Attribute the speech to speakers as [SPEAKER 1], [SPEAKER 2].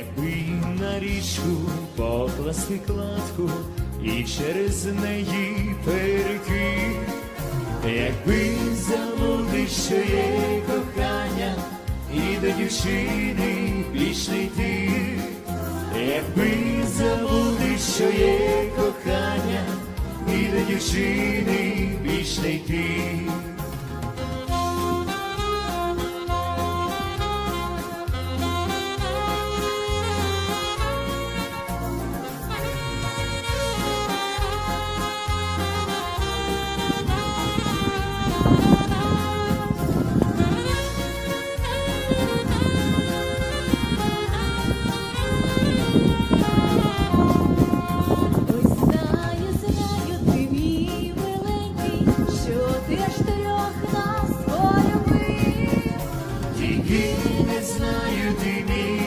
[SPEAKER 1] Якби на річку покласти кладку і через неї перейти, якби забути, що є кохання, і до дівчини не йти, якби забути, що є кохання, і до дівчини не йти.
[SPEAKER 2] що ти аж трьох нас полюбив,
[SPEAKER 1] тільки не знаю ти мій.